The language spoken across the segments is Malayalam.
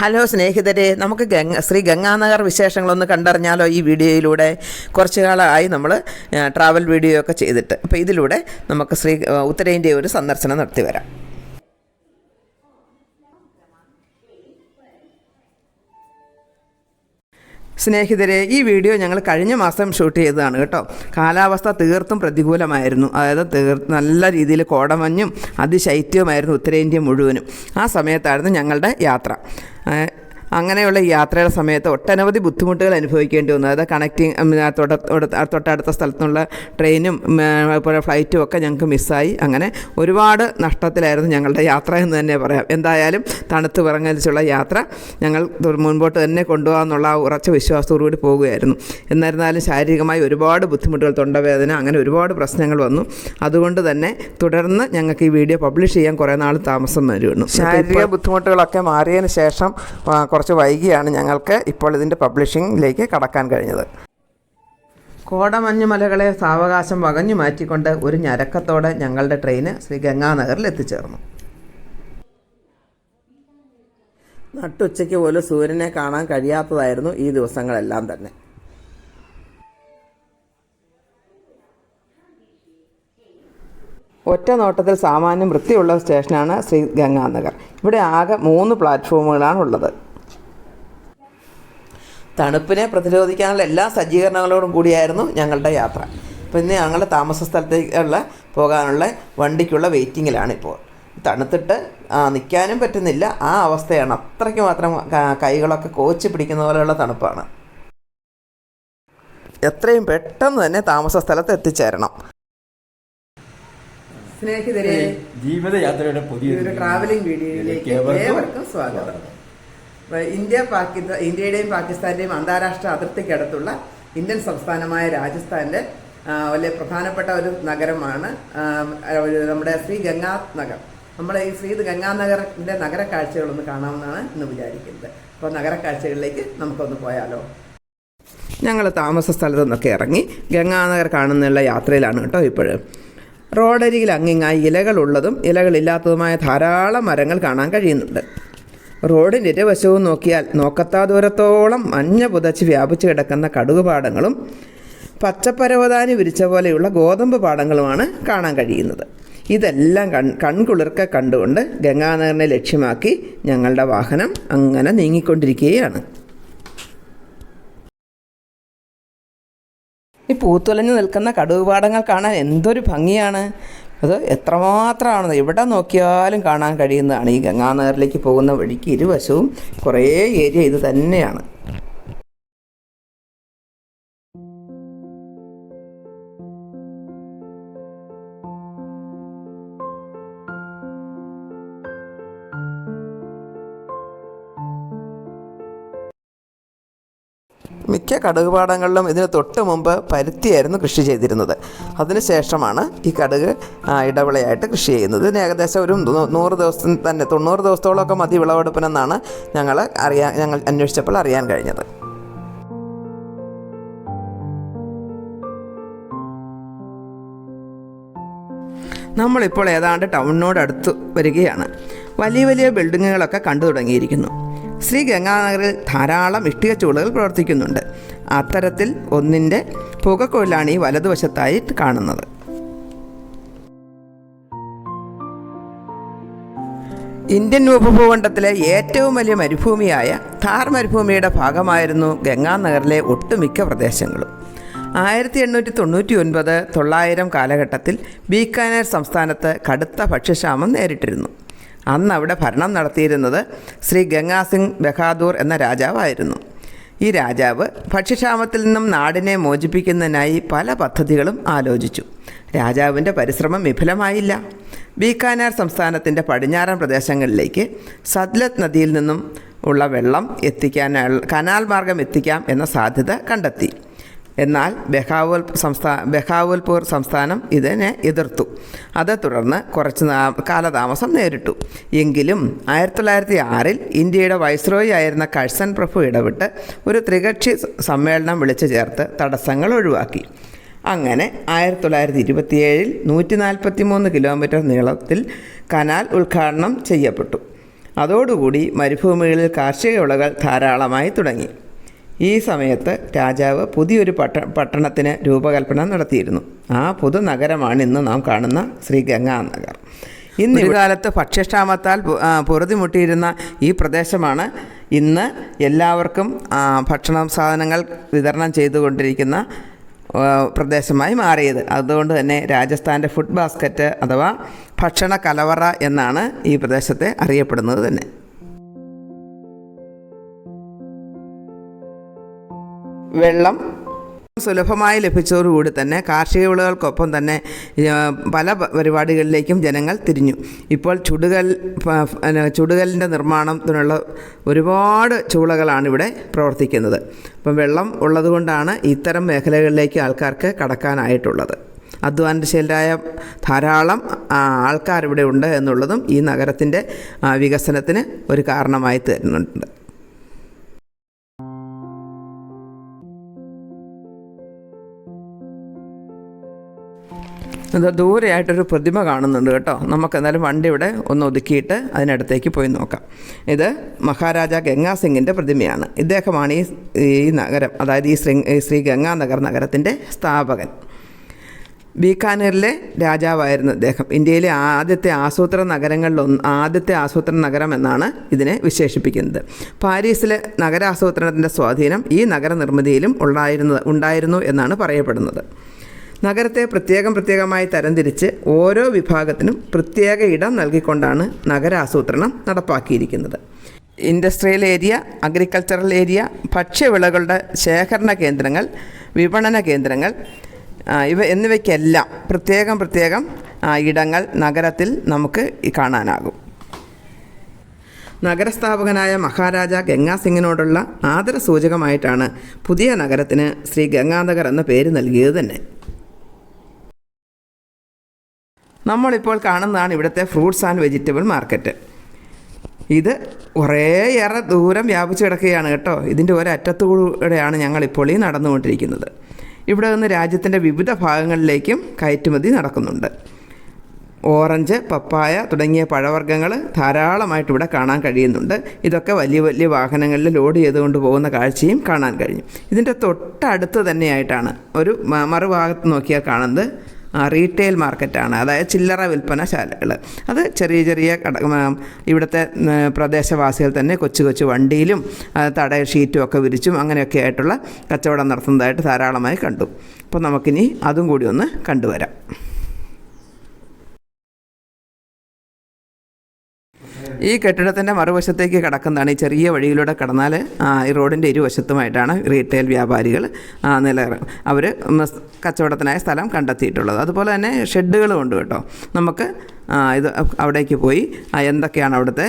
ഹലോ സ്നേഹിതരെ നമുക്ക് ഗംഗ ശ്രീ ഗംഗാനഗർ വിശേഷങ്ങളൊന്ന് കണ്ടറിഞ്ഞാലോ ഈ വീഡിയോയിലൂടെ? കുറച്ച് കാലമായി നമ്മൾ ട്രാവൽ വീഡിയോ ഒക്കെ ചെയ്തിട്ട്. അപ്പോൾ ഇതിലൂടെ നമുക്ക് ശ്രീ ഉത്തരേന്ത്യ ഒരു സന്ദർശനം നടത്തി വരാം സ്നേഹിതരെ ഈ വീഡിയോ ഞങ്ങൾ കഴിഞ്ഞ മാസം ഷൂട്ട് ചെയ്തതാണ് കേട്ടോ. കാലാവസ്ഥ തീർത്തും പ്രതികൂലമായിരുന്നു. അതായത് തീർ നല്ല രീതിയിൽ കോടമഞ്ഞും അതിശൈത്യവുമായിരുന്നു ഉത്തരേന്ത്യ മുഴുവനും. ആ സമയത്തായിരുന്നു ഞങ്ങളുടെ യാത്ര. അങ്ങനെയുള്ള യാത്രയുടെ സമയത്ത് ഒട്ടനവധി ബുദ്ധിമുട്ടുകൾ അനുഭവിക്കേണ്ടി വന്നു. അതായത് കണക്റ്റിംഗ് തൊട്ടടുത്ത സ്ഥലത്തുള്ള ട്രെയിനും അതുപോലെ ഫ്ലൈറ്റും ഒക്കെ ഞങ്ങൾക്ക് മിസ്സായി അങ്ങനെ ഒരുപാട് നഷ്ടത്തിലായിരുന്നു ഞങ്ങളുടെ യാത്ര എന്ന് തന്നെ പറയാം. എന്തായാലും തണുത്ത് വിറങ്ങലിച്ചുള്ള യാത്ര ഞങ്ങൾ മുൻപോട്ട് തന്നെ കൊണ്ടുപോകാമെന്നുള്ള ഉറച്ച വിശ്വാസത്തോടുകൂടി പോവുകയായിരുന്നു എന്നിരുന്നാലും ശാരീരികമായി ഒരുപാട് ബുദ്ധിമുട്ടുകൾ തൊണ്ടവേദന അങ്ങനെ ഒരുപാട് പ്രശ്നങ്ങൾ വന്നു. അതുകൊണ്ട് തന്നെ തുടർന്ന് ഞങ്ങൾക്ക് ഈ വീഡിയോ പബ്ലിഷ് ചെയ്യാൻ കുറേ നാൾ താമസം വരുന്നു ശാരീരിക ബുദ്ധിമുട്ടുകളൊക്കെ മാറിയതിന് ശേഷം കുറച്ച് വൈകിയാണ് ഞങ്ങൾക്ക് ഇപ്പോൾ ഇതിന്റെ പബ്ലിഷിങ്ങിലേക്ക് കടക്കാൻ കഴിഞ്ഞത്. കോടമഞ്ഞുമലകളെ സാവകാശം വകഞ്ഞു മാറ്റിക്കൊണ്ട് ഒരു ഞരക്കത്തോടെ ഞങ്ങളുടെ ട്രെയിന് ശ്രീ ഗംഗാനഗറിൽ എത്തിച്ചേർന്നു. നട്ടുച്ചയ്ക്ക് പോലും സൂര്യനെ കാണാൻ കഴിയാത്തതായിരുന്നു ഈ ദിവസങ്ങളെല്ലാം തന്നെ. ഒറ്റ നോട്ടത്തിൽ സാമാന്യം വൃത്തിയുള്ള സ്റ്റേഷനാണ് ശ്രീ ഗംഗാനഗർ. ഇവിടെ ആകെ മൂന്ന് പ്ലാറ്റ്ഫോമുകളാണ് ഉള്ളത് തണുപ്പിനെ പ്രതിരോധിക്കാനുള്ള എല്ലാ സജ്ജീകരണങ്ങളോടും കൂടിയായിരുന്നു ഞങ്ങളുടെ യാത്ര. അപ്പോൾ ഇന്ന് ഞങ്ങളുടെ താമസ സ്ഥലത്തേക്കുള്ള പോകാനുള്ള വണ്ടിക്കുള്ള വെയിറ്റിങ്ങിലാണിപ്പോൾ തണുത്തിട്ട് നിൽക്കാനും പറ്റുന്നില്ല. ആ അവസ്ഥയാണ്. അത്രയ്ക്ക് മാത്രം കൈകളൊക്കെ കോച്ച് പിടിക്കുന്ന പോലെയുള്ള തണുപ്പാണ്. എത്രയും പെട്ടെന്ന് തന്നെ താമസ സ്ഥലത്ത് എത്തിച്ചേരണം. സ്നേഹിതരെ ജീവിതയാത്രയുടെ പുതിയ ട്രാവലിംഗ് വീഡിയോയിലേക്ക് ഏവർക്കും സ്വാഗതം. ഇന്ത്യ പാകിസ്ഥാൻ ഇന്ത്യയുടെയും പാകിസ്ഥാന്റെയും അന്താരാഷ്ട്ര അതിർത്തിക്കടുത്തുള്ള ഇന്ത്യൻ സംസ്ഥാനമായ രാജസ്ഥാന്റെ വലിയ പ്രധാനപ്പെട്ട ഒരു നഗരമാണ് നമ്മുടെ ശ്രീ ഗംഗാ നഗർ നമ്മൾ ഈ ശ്രീ ഗംഗാനഗറിന്റെ നഗര കാഴ്ചകളൊന്ന് കാണാമെന്നാണ് ഇന്ന് വിചാരിക്കുന്നത്. അപ്പോൾ നഗര കാഴ്ചകളിലേക്ക് നമുക്കൊന്ന് പോയാലോ. ഞങ്ങൾ താമസ സ്ഥലത്തു നിന്നൊക്കെ ഇറങ്ങി ഗംഗാനഗർ കാണുന്നുള്ള യാത്രയിലാണ് കേട്ടോ ഇപ്പോഴും. റോഡരികിൽ അങ്ങിങ്ങായി ഇലകളുള്ളതും ഇലകളില്ലാത്തതുമായ ധാരാളം മരങ്ങൾ കാണാൻ കഴിയുന്നുണ്ട്. റോഡിന്റെ ഇരുവശവും നോക്കിയാൽ നോക്കത്താ ദൂരത്തോളം മഞ്ഞ പുതച്ച് വ്യാപിച്ചു കിടക്കുന്ന കടുകുപാടങ്ങളും പച്ചപ്പരവതാനി വിരിച്ച പോലെയുള്ള ഗോതമ്പ് പാടങ്ങളുമാണ് കാണാൻ കഴിയുന്നത്. ഇതെല്ലാം കൺ കൺകുളിർക്ക കണ്ടുകൊണ്ട് ഗംഗാനഗറിനെ ലക്ഷ്യമാക്കി ഞങ്ങളുടെ വാഹനം അങ്ങനെ നീങ്ങിക്കൊണ്ടിരിക്കുകയാണ്. ഈ പൂത്തുലഞ്ഞു നിൽക്കുന്ന കടുകുപാടങ്ങൾ കാണാൻ എന്തൊരു ഭംഗിയാണ്. അത് എത്രമാത്രമാണെന്ന് എവിടെ നോക്കിയാലും കാണാൻ കഴിയുന്നതാണ്. ഈ ഗംഗാനഗറിലേക്ക് പോകുന്ന വഴിക്ക് ഇരുവശവും കുറേ ഏരിയ ഇത് തന്നെയാണ്. മിക്ക കടുകുപാടങ്ങളിലും ഇതിന് തൊട്ട് മുമ്പ് പരുത്തിയായിരുന്നു കൃഷി ചെയ്തിരുന്നത്. അതിനുശേഷമാണ് ഈ കടുക് ഇടവിളയായിട്ട് കൃഷി ചെയ്യുന്നത്. ഇതിന് ഏകദേശം ഒരു നൂറ് ദിവസം തന്നെ തൊണ്ണൂറ് ദിവസത്തോളമൊക്കെ മതി വിളവെടുപ്പിനെന്നാണ് ഞങ്ങൾ അറിയാൻ ഞങ്ങൾ അന്വേഷിച്ചപ്പോൾ അറിയാൻ കഴിഞ്ഞത്. നമ്മളിപ്പോൾ ഏതാണ്ട് ടൗണിനോട് അടുത്ത് വരികയാണ്. വലിയ വലിയ ബിൽഡിങ്ങുകളൊക്കെ കണ്ടു തുടങ്ങിയിരിക്കുന്നു. ശ്രീ ഗംഗാനഗറിൽ ധാരാളം ഇഷ്ടിക ചൂളുകൾ പ്രവർത്തിക്കുന്നുണ്ട്. അത്തരത്തിൽ ഒന്നിന്റെ പുകക്കൊഴിലാണ് ഈ വലതുവശത്തായി കാണുന്നത്. ഇന്ത്യൻ ഉപഭൂഖണ്ഡത്തിലെ ഏറ്റവും വലിയ മരുഭൂമിയായ ഥാർ മരുഭൂമിയുടെ ഭാഗമായിരുന്നു ഗംഗാനഗറിലെ ഒട്ടുമിക്ക പ്രദേശങ്ങളും. ആയിരത്തി എണ്ണൂറ്റി തൊണ്ണൂറ്റി ഒൻപത് തൊള്ളായിരം കാലഘട്ടത്തിൽ ബീക്കാനേർ സംസ്ഥാനത്ത് കടുത്ത ഭക്ഷ്യക്ഷാമം നേരിട്ടിരുന്നു. അന്ന് അവിടെ ഭരണം നടത്തിയിരുന്നത് ശ്രീ ഗംഗാസിംഗ് ബഹാദൂർ എന്ന രാജാവായിരുന്നു. ഈ രാജാവ് ഭക്ഷ്യക്ഷാമത്തിൽ നിന്നും നാടിനെ മോചിപ്പിക്കുന്നതിനായി പല പദ്ധതികളും ആലോചിച്ചു. രാജാവിന്റെ പരിശ്രമം വിഫലമായില്ല. ബീക്കാനാർ സംസ്ഥാനത്തിന്റെ പടിഞ്ഞാറൻ പ്രദേശങ്ങളിലേക്ക് സദ്ലത് നദിയിൽ നിന്നും ഉള്ള വെള്ളം എത്തിക്കാൻ കനാൽ മാർഗം എത്തിക്കാം എന്ന സാധ്യത കണ്ടെത്തി. എന്നാൽ ബെഹാവൽ സംസ്ഥാ ബെഹാവൽപൂർ സംസ്ഥാനം ഇതിനെ എതിർത്തു. അതേ തുടർന്ന് കുറച്ച് കാലതാമസം നേരിട്ടു. എങ്കിലും ആയിരത്തി തൊള്ളായിരത്തി ആറിൽ ഇന്ത്യയുടെ വൈസ്രോയി ആയിരുന്ന കഴ്സൻ പ്രഭു ഇടപെട്ട് ഒരു ത്രികക്ഷി സമ്മേളനം വിളിച്ചു ചേർത്ത് തടസ്സങ്ങൾ ഒഴിവാക്കി. അങ്ങനെ ആയിരത്തി തൊള്ളായിരത്തി ഇരുപത്തിയേഴിൽ നൂറ്റി നാൽപ്പത്തി മൂന്ന് കിലോമീറ്റർ നീളത്തിൽ കനാൽ ഉദ്ഘാടനം ചെയ്യപ്പെട്ടു. അതോടുകൂടി മരുഭൂമികളിൽ കാർഷിക വിളകൾ ധാരാളമായി തുടങ്ങി. ഈ സമയത്ത് രാജാവ് പുതിയൊരു പട്ട പട്ടണത്തിന് രൂപകൽപ്പന നടത്തിയിരുന്നു. ആ പുതു നഗരമാണ് ഇന്ന് നാം കാണുന്ന ശ്രീ ഗംഗാനഗർ ഇന്ന് ഒരു കാലത്ത് ഭക്ഷ്യക്ഷാമത്താൽ പൊറുതിമുട്ടിയിരുന്ന ഈ പ്രദേശമാണ് ഇന്ന് എല്ലാവർക്കും ഭക്ഷണ സാധനങ്ങൾ വിതരണം ചെയ്തുകൊണ്ടിരിക്കുന്ന പ്രദേശമായി മാറിയത്. അതുകൊണ്ട് തന്നെ രാജസ്ഥാന്റെ ഫുഡ് ബാസ്ക്കറ്റ് അഥവാ ഭക്ഷണ കലവറ എന്നാണ് ഈ പ്രദേശത്തെ അറിയപ്പെടുന്നത് തന്നെ. വെള്ളം സുലഭമായി ലഭിച്ചതോടുകൂടി തന്നെ കാർഷിക വിളകൾക്കൊപ്പം തന്നെ പല പരിപാടികളിലേക്കും ജനങ്ങൾ തിരിഞ്ഞു. ഇപ്പോൾ ചുടുകൽ ചുടുകലിന്റെ നിർമ്മാണത്തിനുള്ള ഒരുപാട് ചൂളകളാണ് ഇവിടെ പ്രവർത്തിക്കുന്നത്. അപ്പം വെള്ളം ഉള്ളതുകൊണ്ടാണ് ഇത്തരം മേഖലകളിലേക്ക് ആൾക്കാർക്ക് കടക്കാനായിട്ടുള്ളത്. അധ്വാനശീലരായ ധാരാളം ആൾക്കാരിവിടെ ഉണ്ട് എന്നുള്ളതും ഈ നഗരത്തിന്റെ വികസനത്തിന് ഒരു കാരണമായി തരുന്നുണ്ട്. ഇത് ദൂരെയായിട്ടൊരു പ്രതിമ കാണുന്നുണ്ട് കേട്ടോ. നമുക്ക് എന്നാലും വണ്ടി ഇവിടെ ഒന്ന് ഒതുക്കിയിട്ട് അതിനടുത്തേക്ക് പോയി നോക്കാം. ഇത് മഹാരാജ ഗംഗാ സിംഗിന്റെ പ്രതിമയാണ്. ഇദ്ദേഹമാണ് ഈ ഈ നഗരം അതായത് ഈ ശ്രീ ശ്രീ ഗംഗാനഗർ നഗരത്തിന്റെ സ്ഥാപകൻ. ബീക്കാനൂരിലെ രാജാവായിരുന്നു അദ്ദേഹം ഇന്ത്യയിലെ ആദ്യത്തെ ആസൂത്രണ നഗരങ്ങളിലൊന്ന് ആദ്യത്തെ ആസൂത്രണ നഗരം എന്നാണ് ഇതിനെ വിശേഷിപ്പിക്കുന്നത്. പാരീസിലെ നഗരാസൂത്രണത്തിന്റെ സ്വാധീനം ഈ നഗരനിർമ്മിതിയിലും ഉണ്ടായിരുന്നത് ഉണ്ടായിരുന്നു എന്നാണ് പറയപ്പെടുന്നത്. നഗരത്തെ പ്രത്യേകം പ്രത്യേകമായി തരംതിരിച്ച് ഓരോ വിഭാഗത്തിനും പ്രത്യേക ഇടം നൽകിക്കൊണ്ടാണ് നഗരാസൂത്രണം നടപ്പാക്കിയിരിക്കുന്നത്. ഇൻഡസ്ട്രിയൽ ഏരിയ അഗ്രികൾച്ചറൽ ഏരിയ ഭക്ഷ്യവിളകളുടെ ശേഖരണ കേന്ദ്രങ്ങൾ വിപണന കേന്ദ്രങ്ങൾ ഇവ എന്നിവയ്ക്കെല്ലാം പ്രത്യേകം പ്രത്യേകം ഇടങ്ങൾ നഗരത്തിൽ നമുക്ക് കാണാനാകും. നഗരസ്ഥാപകനായ മഹാരാജ ഗംഗാ സിംഗിനോടുള്ള ആദരസൂചകമായിട്ടാണ് പുതിയ നഗരത്തിന് ശ്രീ ഗംഗാനഗർ എന്ന പേര് നൽകിയത് തന്നെ. നമ്മളിപ്പോൾ കാണുന്നതാണ് ഇവിടുത്തെ ഫ്രൂട്ട്സ് ആൻഡ് വെജിറ്റബിൾ മാർക്കറ്റ് ഇത് കുറേയേറെ ദൂരം വ്യാപിച്ചു കിടക്കുകയാണ് കേട്ടോ. ഇതിന്റെ ഒരറ്റത്തുകൂടെയാണ് ഞങ്ങളിപ്പോൾ ഈ നടന്നുകൊണ്ടിരിക്കുന്നത്. ഇവിടെ നിന്ന് രാജ്യത്തിന്റെ വിവിധ ഭാഗങ്ങളിലേക്കും കയറ്റുമതി നടക്കുന്നുണ്ട്. ഓറഞ്ച് പപ്പായ തുടങ്ങിയ പഴവർഗങ്ങൾ ധാരാളമായിട്ട് ഇവിടെ കാണാൻ കഴിയുന്നുണ്ട്. ഇതൊക്കെ വലിയ വലിയ വാഹനങ്ങളിൽ ലോഡ് ചെയ്തുകൊണ്ട് പോകുന്ന കാഴ്ചയും കാണാൻ കഴിഞ്ഞു. ഇതിന്റെ തൊട്ടടുത്ത് തന്നെയായിട്ടാണ് ഒരു മറുഭാഗത്ത് നോക്കിയാൽ കാണുന്നത്. റീറ്റെയിൽ മാർക്കറ്റാണ് അതായത് ചില്ലറ വിൽപ്പനശാലകൾ അത് ചെറിയ ചെറിയ കട ഇവിടുത്തെ പ്രദേശവാസികൾ തന്നെ കൊച്ചു കൊച്ചു വണ്ടിയിലും ആ, തട ഷീറ്റും ഒക്കെ വിരിച്ചും അങ്ങനെയൊക്കെ ആയിട്ടുള്ള കച്ചവടം നടത്തുന്നതായിട്ട് ധാരാളമായി കണ്ടു. അപ്പോൾ നമുക്കിനി അതും കൂടി ഒന്ന് കണ്ടുവരാം. ഈ കെട്ടിടത്തിന്റെ മറുവശത്തേക്ക് കടക്കുന്നതാണ് ഈ ചെറിയ വഴിയിലൂടെ കടന്നാൽ ഈ റോഡിന്റെ ഇരുവശത്തുമായിട്ടാണ് റീറ്റെയിൽ വ്യാപാരികൾ നില അവർ കച്ചവടത്തിനായ സ്ഥലം കണ്ടെത്തിയിട്ടുള്ളത്. അതുപോലെ തന്നെ ഷെഡുകളും ഉണ്ട് കേട്ടോ. നമുക്ക് ഇത് അവിടേക്ക് പോയി എന്തൊക്കെയാണ് അവിടുത്തെ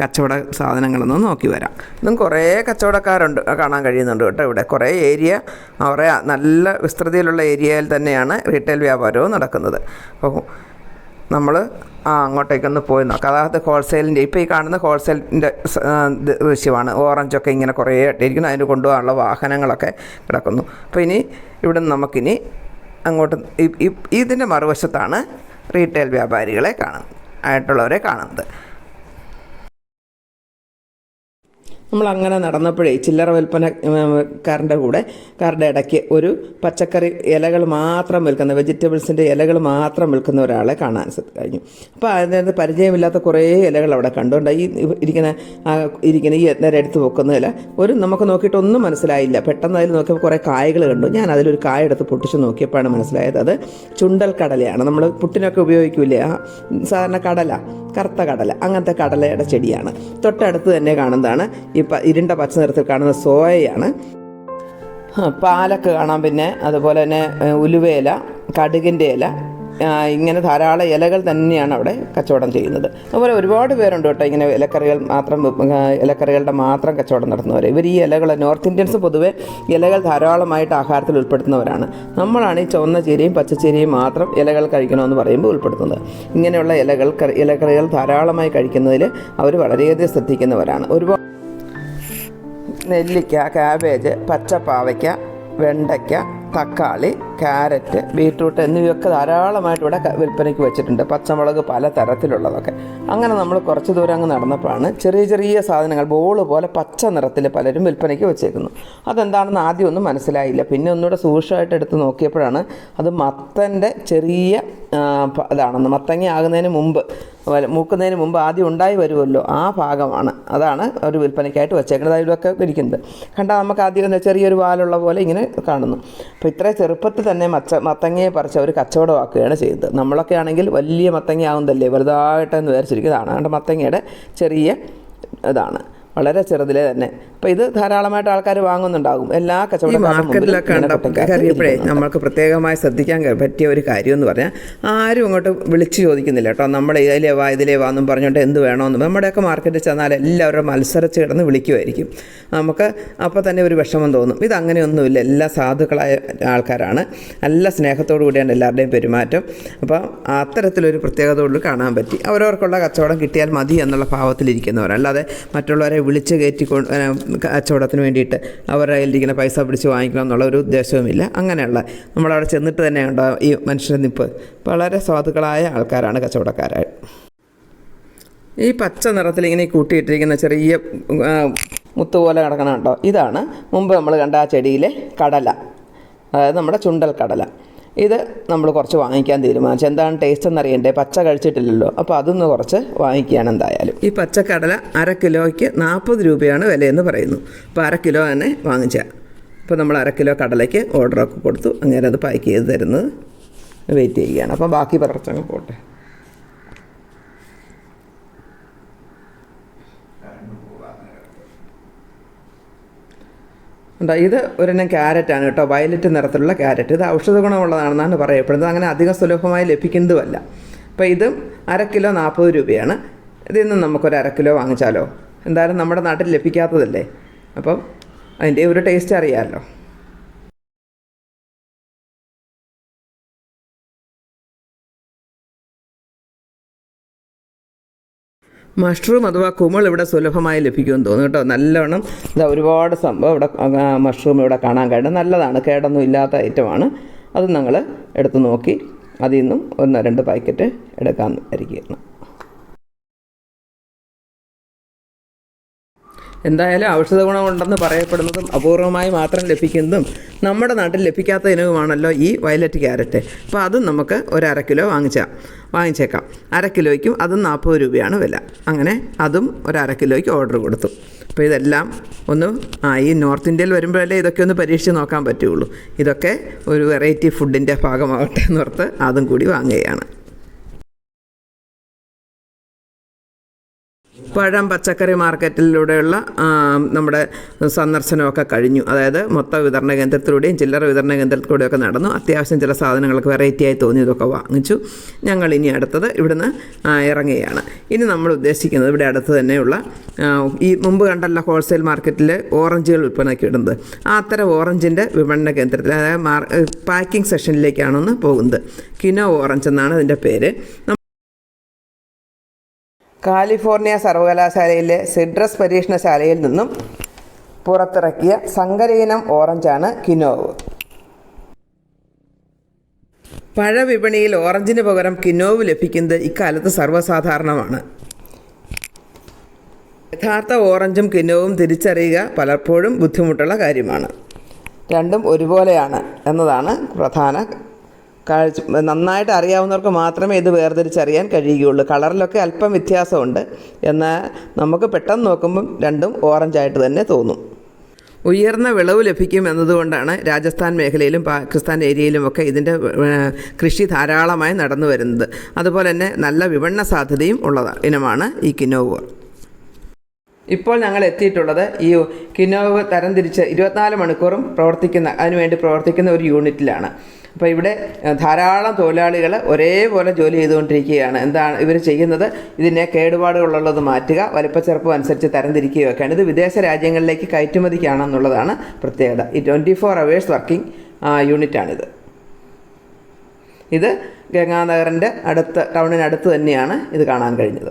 കച്ചവട സാധനങ്ങളെന്ന് നോക്കി വരാം. ഇതും കുറേ കച്ചവടക്കാരുണ്ട് കാണാൻ കഴിയുന്നുണ്ട് കേട്ടോ ഇവിടെ. കുറേ ഏരിയ കുറേ നല്ല വിസ്തൃതിയിലുള്ള ഏരിയയിൽ തന്നെയാണ് റീറ്റെയിൽ വ്യാപാരവും നടക്കുന്നത്. അപ്പോൾ നമ്മൾ ആ അങ്ങോട്ടേക്കൊന്ന് പോയി നോക്കാം. അതായത് ഹോൾസെയിലിന്റെ ഇപ്പോൾ ഈ കാണുന്ന ഹോൾസെയിലിന്റെ ദൃശ്യമാണ്. ഓറഞ്ചൊക്കെ ഇങ്ങനെ കുറേ ഇട്ടിരിക്കുന്നു. അതിന് കൊണ്ടുപോകാനുള്ള വാഹനങ്ങളൊക്കെ കിടക്കുന്നു. അപ്പോൾ ഇനി ഇവിടെ നമുക്കിനി അങ്ങോട്ട് ഇതിന്റെ മറുവശത്താണ് റീറ്റെയിൽ വ്യാപാരികളെ കാണുന്നത് ആയിട്ടുള്ളവരെ കാണുന്നത്. നമ്മൾ അങ്ങനെ നടന്നപ്പോഴേ ചില്ലറ വിൽപ്പനക്കാരന്റെ കൂടെ കാരുടെ ഇടയ്ക്ക് ഒരു പച്ചക്കറി ഇലകൾ മാത്രം വിൽക്കുന്ന വെജിറ്റബിൾസിന്റെ ഇലകൾ മാത്രം വിൽക്കുന്ന ഒരാളെ കാണാൻ കഴിഞ്ഞു. അപ്പോൾ അതിനകത്ത് പരിചയമില്ലാത്ത കുറേ ഇലകൾ അവിടെ കണ്ടുകൊണ്ട് ഈ ഇരിക്കുന്ന ഇരിക്കുന്ന ഈ നേരെ എടുത്ത് വെക്കുന്ന ഇല ഒരു നമുക്ക് നോക്കിയിട്ടൊന്നും മനസ്സിലായില്ല. പെട്ടെന്ന് അതിൽ നോക്കിയപ്പോൾ കുറേ കായകൾ കണ്ടു. ഞാൻ അതിലൊരു കായ എടുത്ത് പൊട്ടിച്ച് നോക്കിയപ്പോഴാണ് മനസ്സിലായത്. അത് ചുണ്ടൽ കടലയാണ്. നമ്മൾ പുട്ടിനൊക്കെ ഉപയോഗിക്കൂലേ ആ സാധാരണ കടല. കറുത്ത കടല. അങ്ങനത്തെ കടലയുടെ ചെടിയാണ്. തൊട്ടടുത്ത് തന്നെ കാണുന്നതാണ്. ഈ ഇരുണ്ട പച്ച നിറത്തിൽ കാണുന്ന സോയയാണ്. പാലക്ക് കാണാം പിന്നെ. അതുപോലെ തന്നെ ഉലുവേല കടുകിന്റെ ഇല. ഇങ്ങനെ ധാരാളം ഇലകൾ തന്നെയാണ് അവിടെ കച്ചവടം ചെയ്യുന്നത്. അതുപോലെ ഒരുപാട് പേരുണ്ട് കേട്ടോ ഇങ്ങനെ ഇലക്കറികൾ മാത്രം ഇലക്കറികളുടെ മാത്രം കച്ചവടം നടത്തുന്നവർ ഇവർ ഈ ഇലകൾ നോർത്ത് ഇന്ത്യൻസ് പൊതുവെ ഇലകൾ ധാരാളമായിട്ട് ആഹാരത്തിൽ ഉൾപ്പെടുത്തുന്നവരാണ്. നമ്മളാണ് ഈ ചുവന്ന ചീരയും പച്ചച്ചീരയും മാത്രം ഇലകൾ കഴിക്കണമെന്ന് പറയുമ്പോൾ ഉൾപ്പെടുത്തുന്നത്. ഇങ്ങനെയുള്ള ഇലകൾ ഇലക്കറികൾ ധാരാളമായി കഴിക്കുന്നതിൽ അവർ വളരെയധികം ശ്രദ്ധിക്കുന്നവരാണ്. ഒരുപാട് നെല്ലിക്ക കാബേജ് പച്ചപ്പാവയ്ക്ക വെണ്ടയ്ക്ക തക്കാളി ക്യാരറ്റ് ബീട്രൂട്ട് എന്നിവയൊക്കെ ധാരാളമായിട്ട് ഇവിടെ വിൽപ്പനയ്ക്ക് വെച്ചിട്ടുണ്ട്. പച്ചമുളക് പല തരത്തിലുള്ളതൊക്കെ. അങ്ങനെ നമ്മൾ കുറച്ച് ദൂരം അങ്ങ് നടന്നപ്പോഴാണ് ചെറിയ ചെറിയ സാധനങ്ങൾ ബോൾ പോലെ പച്ച നിറത്തിൽ പലരും വിൽപ്പനയ്ക്ക് വെച്ചേക്കുന്നു. അതെന്താണെന്ന് ആദ്യം ഒന്നും മനസ്സിലായില്ല. പിന്നെ ഒന്നുകൂടെ സൂക്ഷ്മമായിട്ട് എടുത്ത് നോക്കിയപ്പോഴാണ് അത് മത്തന്റെ ചെറിയ ഇതാണെന്ന് മത്തങ്ങ ആകുന്നതിന് മുമ്പ് മൂക്കുന്നതിന് മുമ്പ് ആദ്യം ഉണ്ടായി വരുമല്ലോ. ആ ഭാഗമാണ്. അതാണ് ഒരു വിൽപ്പനയ്ക്കായിട്ട് വെച്ചേക്കുന്നത്. അതിലൊക്കെ ഇരിക്കുന്നത്. കണ്ടാൽ നമുക്ക് ആദ്യം ചെറിയൊരു വാലുള്ള പോലെ ഇങ്ങനെ കാണുന്നു. അപ്പോൾ ഇത്ര ചെറുപ്പത്തിൽ തന്നെ മച്ച മത്തങ്ങയെ പറിച്ച് അവർ കച്ചവടമാക്കുകയാണ് ചെയ്തത്. നമ്മളൊക്കെ ആണെങ്കിൽ വലിയ മത്തങ്ങയാവുന്നതല്ലേ? വലുതായിട്ടെന്ന് വിചാരിച്ചിരിക്കുന്നതാണ് അതുകൊണ്ട് മത്തങ്ങയുടെ ചെറിയ ഇതാണ്. വളരെ ചെറുതിലെ തന്നെ. അപ്പോൾ ഇത് ധാരാളമായിട്ട് ആൾക്കാർ വാങ്ങുന്നുണ്ടാകും. എല്ലാ കച്ചവടക്കാരും നമ്മൾക്ക് പ്രത്യേകമായി ശ്രദ്ധിക്കാൻ പറ്റിയ ഒരു കാര്യം എന്ന് പറഞ്ഞാൽ ആരും അങ്ങോട്ട് വിളിച്ചു ചോദിക്കുന്നില്ല കേട്ടോ. നമ്മൾ ഇതിലേ വാ ഇതിലേ വാ എന്നും പറഞ്ഞുകൊണ്ട് എന്ത് വേണമെന്ന് നമ്മുടെയൊക്കെ മാർക്കറ്റിൽ ചെന്നാൽ എല്ലാവരും മത്സരിച്ച് കിടന്ന് വിളിക്കുമായിരിക്കും. നമുക്ക് അപ്പോൾ തന്നെ ഒരു വിഷമം തോന്നും. ഇത് അങ്ങനെയൊന്നുമില്ല എല്ലാ സാധുക്കളായ ആൾക്കാരാണ്. നല്ല സ്നേഹത്തോടു കൂടിയാണ് എല്ലാവരുടെയും പെരുമാറ്റം. അപ്പോൾ അത്തരത്തിലൊരു പ്രത്യേകതയോട് കാണാൻ പറ്റി. അവരവർക്കുള്ള കച്ചവടം കിട്ടിയാൽ മതി എന്നുള്ള ഭാവത്തിലിരിക്കുന്നവരല്ലാതെ മറ്റുള്ളവരെ വിളിച്ച് കയറ്റി കച്ചവടത്തിന് വേണ്ടിയിട്ട് അവരുടെ കയ്യിലിരിക്കുന്ന പൈസ പിടിച്ച് വാങ്ങിക്കണം എന്നുള്ള ഒരു ഉദ്ദേശവുമില്ല. അങ്ങനെയുള്ള നമ്മളവിടെ ചെന്നിട്ട് തന്നെ ഉണ്ടോ ഈ മനുഷ്യന്റെ നിപ്പ്? വളരെ സ്വാധുക്കളായ ആൾക്കാരാണ് കച്ചവടക്കാരായി. ഈ പച്ച നിറത്തിൽ ഇങ്ങനെ കൂട്ടിയിട്ടിരിക്കുന്ന ചെറിയ മുത്തു പോലെ കേട്ടോ ഇതാണ് മുമ്പ് നമ്മൾ കണ്ട ആ ചെടിയിലെ കടല. അതായത് നമ്മുടെ ചുണ്ടൽ കടല. ഇത് നമ്മൾ കുറച്ച് വാങ്ങിക്കാൻ തീരുമാനിച്ചു. എന്താണ് ടേസ്റ്റ് എന്നറിയണ്ടേ പച്ച കഴിച്ചിട്ടില്ലല്ലോ. അപ്പോൾ അതൊന്ന് കുറച്ച് വാങ്ങിക്കുകയാണ് എന്തായാലും. ഈ പച്ചക്കടല അര കിലോയ്ക്ക് നാൽപ്പത് രൂപയാണ് വിലയെന്ന് പറയുന്നു. അപ്പോൾ അര കിലോ തന്നെ വാങ്ങിച്ച. അപ്പോൾ നമ്മൾ അര കിലോ കടലയ്ക്ക് ഓർഡറൊക്കെ കൊടുത്തു. അങ്ങനെ അത് പാക്ക് ചെയ്ത് തരുന്നത്. വെയിറ്റ് ചെയ്യുകയാണ്. അപ്പോൾ ബാക്കി പറച്ചങ്ങ് പോട്ടെ. ഉണ്ടോ? ഇത് ഒരെണ്ണം ക്യാരറ്റാണ് കേട്ടോ. വയലറ്റ് നിറത്തിലുള്ള ക്യാരറ്റ്. ഇത് ഔഷധ ഗുണമുള്ളതാണെന്നാണ് പറയപ്പെടുന്നത്. അങ്ങനെ അധികം സുലഭമായി ലഭിക്കുന്നതുമല്ല. അപ്പോൾ ഇതും അര കിലോ നാൽപ്പത് രൂപയാണ്. ഇതിൽ നിന്ന് നമുക്കൊരു അര കിലോ വാങ്ങിച്ചാലോ? എന്തായാലും നമ്മുടെ നാട്ടിൽ ലഭിക്കാത്തതല്ലേ? അപ്പം അതിന്റെ ഒരു ടേസ്റ്റ് അറിയാമല്ലോ. മഷ്റൂം അഥവാ കുമിൾ ഇവിടെ സുലഭമായി ലഭിക്കുമെന്ന് തോന്നുന്നു കേട്ടോ. നല്ലവണ്ണം ഇതാ ഒരുപാട് സംഭവം ഇവിടെ മഷ്റൂം ഇവിടെ കാണാൻ കഴിയും നല്ലതാണ്. കേടൊന്നും ഇല്ലാത്ത ഐറ്റമാണ് അത് ഞങ്ങൾ എടുത്ത് നോക്കി. അതിൽ നിന്നും ഒന്നോ രണ്ട് പാക്കറ്റ് എടുക്കാൻ ഇരിക്കുകയാണ് എന്തായാലും ഔഷധ ഗുണമുണ്ടെന്ന് പറയപ്പെടുന്നതും അപൂർവമായി മാത്രം ലഭിക്കുന്നതും നമ്മുടെ നാട്ടിൽ ലഭിക്കാത്ത ഇനവുമാണല്ലോ ഈ വയലറ്റ് ക്യാരറ്റ്. അപ്പോൾ അതും നമുക്ക് ഒരു അര കിലോ വാങ്ങിച്ചാൽ വാങ്ങിച്ചേക്കാം. അര കിലോയ്ക്കും അതും നാൽപ്പത് രൂപയാണ് വില. അങ്ങനെ അതും ഒരു അര കിലോയ്ക്ക് ഓർഡർ കൊടുത്തു. അപ്പോൾ ഇതെല്ലാം ഒന്ന് ആ ഈ നോർത്ത് ഇന്ത്യയിൽ വരുമ്പോഴല്ലേ ഇതൊക്കെ ഒന്ന് പരീക്ഷിച്ച് നോക്കാൻ പറ്റുകയുള്ളൂ ഇതൊക്കെ ഒരു വെറൈറ്റി ഫുഡിന്റെ ഭാഗമാവട്ടെ എന്നോർത്ത് അതും കൂടി വാങ്ങുകയാണ്. പഴം പച്ചക്കറി മാർക്കറ്റിലൂടെയുള്ള നമ്മുടെ സന്ദർശനമൊക്കെ കഴിഞ്ഞു. അതായത് മൊത്ത വിതരണ കേന്ദ്രത്തിലൂടെയും ചില്ലറ വിതരണ കേന്ദ്രത്തിലൂടെയൊക്കെ നടന്നു. അത്യാവശ്യം ചില സാധനങ്ങൾക്ക് വെറൈറ്റി ആയി തോന്നിയതൊക്കെ വാങ്ങിച്ചു. ഞങ്ങൾ ഇനി അടുത്തത് ഇവിടുന്ന് ഇറങ്ങുകയാണ്. ഇനി നമ്മൾ ഉദ്ദേശിക്കുന്നത് ഇവിടെ അടുത്ത് തന്നെയുള്ള ഈ മുമ്പ് കണ്ടല്ല ഹോൾസെയിൽ മാർക്കറ്റിൽ ഓറഞ്ചുകൾ വിൽപ്പനയ്ക്ക് ഇടുന്നത്. ആ അത്തരം ഓറഞ്ചിന്റെ വിപണന കേന്ദ്രത്തിൽ അതായത് മാർ പാക്കിംഗ് സെഷനിലേക്കാണെന്ന് പോകുന്നത്. കിനോ ഓറഞ്ച് എന്നാണ് അതിന്റെ പേര്. കാലിഫോർണിയ സർവകലാശാലയിലെ സിഡ്രസ് പരീക്ഷണശാലയിൽ നിന്നും പുറത്തിറക്കിയ സങ്കരയിനം ഓറഞ്ചാണ് കിനോവ്. പഴവിപണിയിൽ ഓറഞ്ചിന് പകരം കിനോവ് ലഭിക്കുന്നത് ഇക്കാലത്ത് സർവസാധാരണമാണ്. യഥാർത്ഥ ഓറഞ്ചും കിനോവും തിരിച്ചറിയുക പലപ്പോഴും ബുദ്ധിമുട്ടുള്ള കാര്യമാണ്. രണ്ടും ഒരുപോലെയാണ് എന്നതാണ് പ്രധാന കാഴ്ച നന്നായിട്ട് അറിയാവുന്നവർക്ക് മാത്രമേ ഇത് വേർതിരിച്ചറിയാൻ കഴിയുകയുള്ളൂ. കളറിലൊക്കെ അല്പം വ്യത്യാസമുണ്ട്. എന്നാൽ നമുക്ക് പെട്ടെന്ന് നോക്കുമ്പം രണ്ടും ഓറഞ്ചായിട്ട് തന്നെ തോന്നും. ഉയർന്ന വിളവ് ലഭിക്കും എന്നതുകൊണ്ടാണ് രാജസ്ഥാൻ മേഖലയിലും പാകിസ്ഥാൻ ഏരിയയിലും ഒക്കെ ഇതിന്റെ കൃഷി ധാരാളമായി നടന്നു വരുന്നത്. അതുപോലെ തന്നെ നല്ല വിപണന സാധ്യതയും ഉള്ളതാണ് ഇനമാണ് ഈ കിനോവ് ഇപ്പോൾ ഞങ്ങൾ എത്തിയിട്ടുള്ളത് ഈ കിനോവ് തരംതിരിച്ച് ഇരുപത്തിനാല് മണിക്കൂറും പ്രവർത്തിക്കുന്ന അതിനുവേണ്ടി പ്രവർത്തിക്കുന്ന ഒരു യൂണിറ്റിലാണ്. അപ്പോൾ ഇവിടെ ധാരാളം തൊഴിലാളികൾ ഒരേപോലെ ജോലി ചെയ്തുകൊണ്ടിരിക്കുകയാണ്. എന്താണ് ഇവർ ചെയ്യുന്നത്? ഇതിനെ കേടുപാടുകളുള്ളത് മാറ്റുക വലിപ്പച്ചെറുപ്പം അനുസരിച്ച് തരംതിരിക്കുകയൊക്കെയാണ് ഇത് വിദേശ രാജ്യങ്ങളിലേക്ക് കയറ്റുമതിക്കാണെന്നുള്ളതാണ് പ്രത്യേകത. ഈ ട്വന്റി ഫോർ അവേഴ്സ് വർക്കിംഗ് യൂണിറ്റാണിത്. ഇത് ഗംഗാനഗറിന്റെ അടുത്ത് ടൗണിനടുത്ത് തന്നെയാണ് ഇത് കാണാൻ കഴിഞ്ഞത്.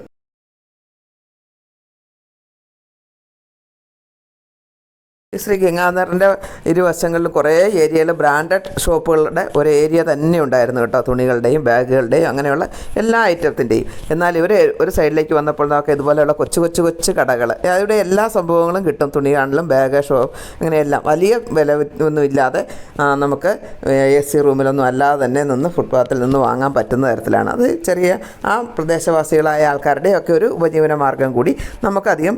ശ്രീ ഗംഗാധരന്റെ ഇരുവശങ്ങളിലും കുറേ ഏരിയയിൽ ബ്രാൻഡഡ് ഷോപ്പുകളുടെ ഒരു ഏരിയ തന്നെ ഉണ്ടായിരുന്നു കേട്ടോ. തുണികളുടെയും ബാഗുകളുടെയും അങ്ങനെയുള്ള എല്ലാ ഐറ്റത്തിന്റെയും എന്നാൽ ഇവർ ഒരു സൈഡിലേക്ക് വന്നപ്പോൾ നമുക്ക് ഇതുപോലെയുള്ള കൊച്ചു കൊച്ചു കൊച്ചു കടകൾ അവിടെ എല്ലാ സംഭവങ്ങളും കിട്ടും. തുണിയാണെങ്കിലും ബാഗ് ഷോ അങ്ങനെയെല്ലാം വലിയ വില ഒന്നും ഇല്ലാതെ നമുക്ക് എ സി റൂമിലൊന്നും അല്ലാതെ തന്നെ നിന്ന് ഫുട്പാത്തിൽ നിന്ന് വാങ്ങാൻ പറ്റുന്ന തരത്തിലാണ്. അത് ചെറിയ ആ പ്രദേശവാസികളായ ആൾക്കാരുടെയൊക്കെ ഒരു ഉപജീവന മാർഗം കൂടി നമുക്കധികം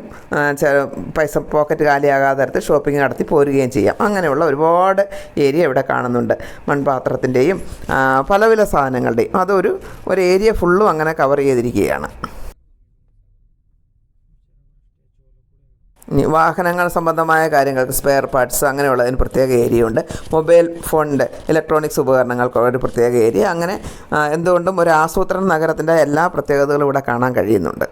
പൈസ പോക്കറ്റ് കാലിയാകാതെ തരത്തിൽ ഷോപ്പിംഗ് നടത്തി പോരുകയും ചെയ്യാം. അങ്ങനെയുള്ള ഒരുപാട് ഏരിയ ഇവിടെ കാണുന്നുണ്ട്. മൺപാത്രത്തിന്റെയും പലവില പല പല സാധനങ്ങളുടെയും. അതൊരു ഒരു ഏരിയ ഫുള്ളും അങ്ങനെ കവർ ചെയ്തിരിക്കുകയാണ്. വാഹനങ്ങൾ സംബന്ധമായ കാര്യങ്ങൾക്ക് സ്പെയർ പാർട്സ് അങ്ങനെയുള്ളതിന് പ്രത്യേക ഏരിയ ഉണ്ട് മൊബൈൽ ഫോണിന്റെ ഇലക്ട്രോണിക്സ് ഉപകരണങ്ങൾക്ക് ഒരു പ്രത്യേക ഏരിയ. അങ്ങനെ എന്തുകൊണ്ടും ഒരു ആസൂത്രണ നഗരത്തിന്റെ എല്ലാ പ്രത്യേകതകളും ഇവിടെ കാണാൻ കഴിയുന്നുണ്ട്.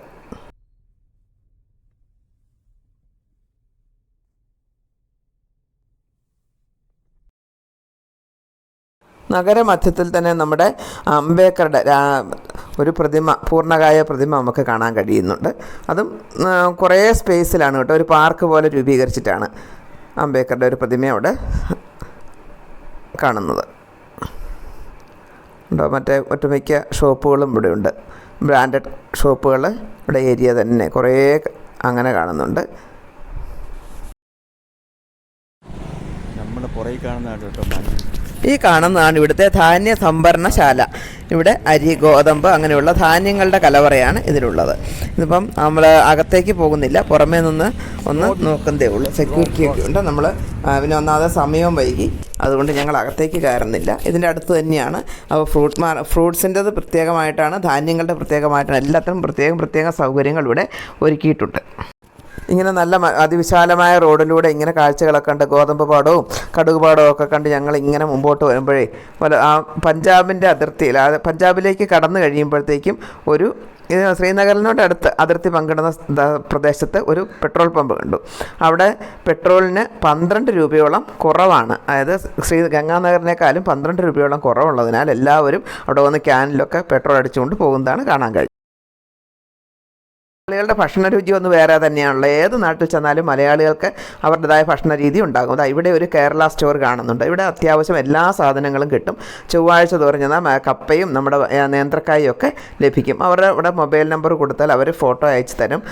നഗരമധ്യത്തിൽ തന്നെ നമ്മുടെ അംബേദ്കറുടെ ഒരു പ്രതിമ പൂർണകായ പ്രതിമ നമുക്ക് കാണാൻ കഴിയുന്നുണ്ട്. അതും കുറേ സ്പേസിലാണ് കേട്ടോ ഒരു പാർക്ക് പോലെ രൂപീകരിച്ചിട്ടാണ് അംബേദ്കറുടെ ഒരു പ്രതിമ അവിടെ കാണുന്നത്. ഉണ്ടോ? മറ്റേ ഒട്ടുമിക്ക ഷോപ്പുകളും ഇവിടെ ഉണ്ട്. ബ്രാൻഡഡ് ഷോപ്പുകൾ ഇവിടെ ഏരിയ തന്നെ കുറേ അങ്ങനെ കാണുന്നുണ്ട്. നമ്മൾ കുറേ കാണുന്നതാണ് കേട്ടോ ഈ കാണുന്നതാണ് ഇവിടുത്തെ ധാന്യ സംഭരണശാല. ഇവിടെ അരി ഗോതമ്പ് അങ്ങനെയുള്ള ധാന്യങ്ങളുടെ കലവറയാണ് ഇതിലുള്ളത്. ഇതിപ്പം നമ്മൾ അകത്തേക്ക് പോകുന്നില്ല പുറമേ നിന്ന് ഒന്ന് നോക്കുന്നതേ ഉള്ളൂ. സെക്യൂരിറ്റി ഒക്കെ ഉണ്ട് നമ്മൾ പിന്നെ ഒന്നാമത് സമയവും വൈകി. അതുകൊണ്ട് ഞങ്ങൾ അകത്തേക്ക് കയറുന്നില്ല. ഇതിന്റെ അടുത്ത് തന്നെയാണ്. അപ്പോൾ ഫ്രൂട്ട് മാർ ഫ്രൂട്ട്സിന്റെത് പ്രത്യേകമായിട്ടാണ് ധാന്യങ്ങളുടെ പ്രത്യേകമായിട്ടാണ്. എല്ലാത്തിനും പ്രത്യേകം പ്രത്യേക സൗകര്യങ്ങൾ ഇവിടെ ഒരുക്കിയിട്ടുണ്ട്. ഇങ്ങനെ നല്ല അതിവിശാലമായ റോഡിലൂടെ ഇങ്ങനെ കാഴ്ചകളൊക്കെ കണ്ട് ഗോതമ്പ് പാടവും കടുക് പാടവും ഒക്കെ കണ്ട് ഞങ്ങൾ ഇങ്ങനെ മുമ്പോട്ട് വരുമ്പോഴേ പല ആ പഞ്ചാബിന്റെ അതിർത്തിയിൽ ആ പഞ്ചാബിലേക്ക് കടന്നു കഴിയുമ്പോഴത്തേക്കും ഒരു ശ്രീനഗറിനോട് അടുത്ത് അതിർത്തി പങ്കിടുന്ന പ്രദേശത്ത് ഒരു പെട്രോൾ പമ്പ് കണ്ടു. അവിടെ പെട്രോളിന് പന്ത്രണ്ട് രൂപയോളം കുറവാണ്. അതായത് ശ്രീ ഗംഗാനഗറിനേക്കാളും പന്ത്രണ്ട് രൂപയോളം കുറവുള്ളതിനാൽ എല്ലാവരും അവിടെ വന്ന് ക്യാനിലൊക്കെ പെട്രോൾ അടിച്ചുകൊണ്ട് പോകുന്നതാണ് കാണാൻ കഴിയും മലയാളികളുടെ ഭക്ഷണ രുചി ഒന്ന് വേറെ തന്നെയാണല്ലോ ഏത് നാട്ടിൽ ചെന്നാലും മലയാളികൾക്ക് അവരുടേതായ ഭക്ഷണ രീതി ഉണ്ടാകും. അതാ ഇവിടെ ഒരു കേരള സ്റ്റോർ കാണുന്നുണ്ട്. ഇവിടെ അത്യാവശ്യം എല്ലാ സാധനങ്ങളും കിട്ടും. ചൊവ്വാഴ്ച തുറഞ്ഞ കപ്പയും നമ്മുടെ നേന്ത്രക്കായും ഒക്കെ ലഭിക്കും. അവരുടെ ഇവിടെ മൊബൈൽ നമ്പർ കൊടുത്താൽ അവർ ഫോട്ടോ അയച്ചു തരും.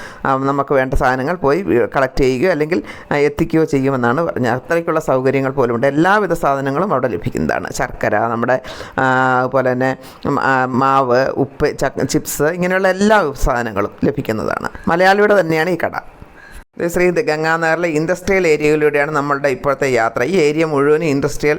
നമുക്ക് വേണ്ട സാധനങ്ങൾ പോയി കളക്ട് ചെയ്യുകയോ അല്ലെങ്കിൽ എത്തിക്കുകയോ ചെയ്യുമെന്നാണ് പറഞ്ഞത്. അത്രയ്ക്കുള്ള സൗകര്യങ്ങൾ പോലും ഉണ്ട് എല്ലാവിധ സാധനങ്ങളും അവിടെ ലഭിക്കുന്നതാണ്. ശർക്കര നമ്മുടെ അതുപോലെ തന്നെ മാവ് ഉപ്പ് ചിപ്സ് ഇങ്ങനെയുള്ള എല്ലാ സാധനങ്ങളും ലഭിക്കുന്നതാണ് മലയാളിയുടെ തന്നെയാണ് ഈ കട. ശ്രീ ഗംഗാനഗറിലെ ഇൻഡസ്ട്രിയൽ ഏരിയയിലൂടെയാണ് നമ്മളുടെ ഇപ്പോഴത്തെ യാത്ര. ഈ ഏരിയ മുഴുവനും ഇൻഡസ്ട്രിയൽ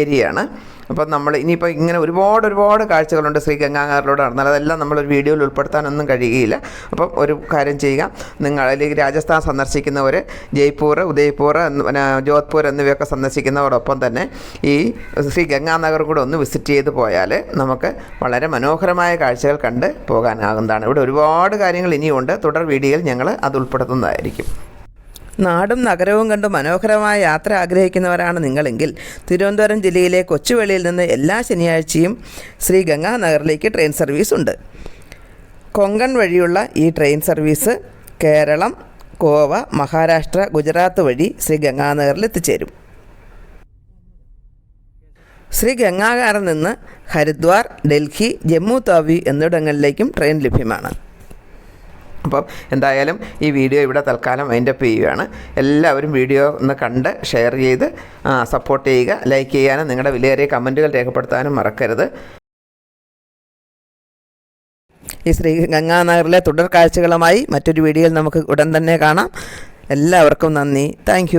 ഏരിയയാണ്. അപ്പം നമ്മൾ ഇനിയിപ്പോൾ ഇങ്ങനെ ഒരുപാട് ഒരുപാട് കാഴ്ചകളുണ്ട് ശ്രീ ഗംഗാകാറിലൂടെ നടന്നാൽ. അതെല്ലാം നമ്മളൊരു വീഡിയോയിൽ ഉൾപ്പെടുത്താനൊന്നും കഴിയുകയില്ല. അപ്പം ഒരു കാര്യം ചെയ്യുക. നിങ്ങൾ അല്ലെങ്കിൽ രാജസ്ഥാൻ സന്ദർശിക്കുന്നവർ ജയ്പൂർ ഉദയ്പൂർ പിന്നെ ജോധ്പൂർ എന്നിവയൊക്കെ സന്ദർശിക്കുന്നതോടൊപ്പം തന്നെ ഈ ശ്രീ ഗംഗാനഗർ കൂടെ ഒന്ന് വിസിറ്റ് ചെയ്ത് പോയാൽ നമുക്ക് വളരെ മനോഹരമായ കാഴ്ചകൾ കണ്ട് പോകാനാകുന്നതാണ്. ഇവിടെ ഒരുപാട് കാര്യങ്ങൾ ഇനിയുണ്ട്. തുടർ വീഡിയോയിൽ ഞങ്ങൾ അത് ഉൾപ്പെടുത്തുന്നതായിരിക്കും. നാടും നഗരവും കണ്ട് മനോഹരമായ യാത്ര ആഗ്രഹിക്കുന്നവരാണ് നിങ്ങളെങ്കിൽ തിരുവനന്തപുരം ജില്ലയിലെ കൊച്ചുവേളിയിൽ നിന്ന് എല്ലാ ശനിയാഴ്ചയും ശ്രീ ഗംഗാനഗറിലേക്ക് ട്രെയിൻ സർവീസ് ഉണ്ട്. കൊങ്കൺ വഴിയുള്ള ഈ ട്രെയിൻ സർവീസ് കേരളം ഗോവ മഹാരാഷ്ട്ര ഗുജറാത്ത് വഴി ശ്രീ ഗംഗാനഗറിൽ എത്തിച്ചേരും. ശ്രീ ഗംഗാനഗറിൽ നിന്ന് ഹരിദ്വാർ ഡൽഹി ജമ്മു താവി എന്നിവിടങ്ങളിലേക്കും ട്രെയിൻ ലഭ്യമാണ്. അപ്പം എന്തായാലും ഈ വീഡിയോ ഇവിടെ തൽക്കാലം വൈൻഡപ്പ് ചെയ്യുകയാണ്. എല്ലാവരും വീഡിയോ ഒന്ന് കണ്ട് ഷെയർ ചെയ്ത് സപ്പോർട്ട് ചെയ്യുക ലൈക്ക് ചെയ്യാനും നിങ്ങളുടെ വിലയേറിയ കമന്റുകൾ രേഖപ്പെടുത്താനും മറക്കരുത്. ഈ ശ്രീ ഗംഗാനഗറിലെ തുടർ കാഴ്ചകളുമായി മറ്റൊരു വീഡിയോയിൽ നമുക്ക് ഉടൻ തന്നെ കാണാം. എല്ലാവർക്കും നന്ദി. താങ്ക്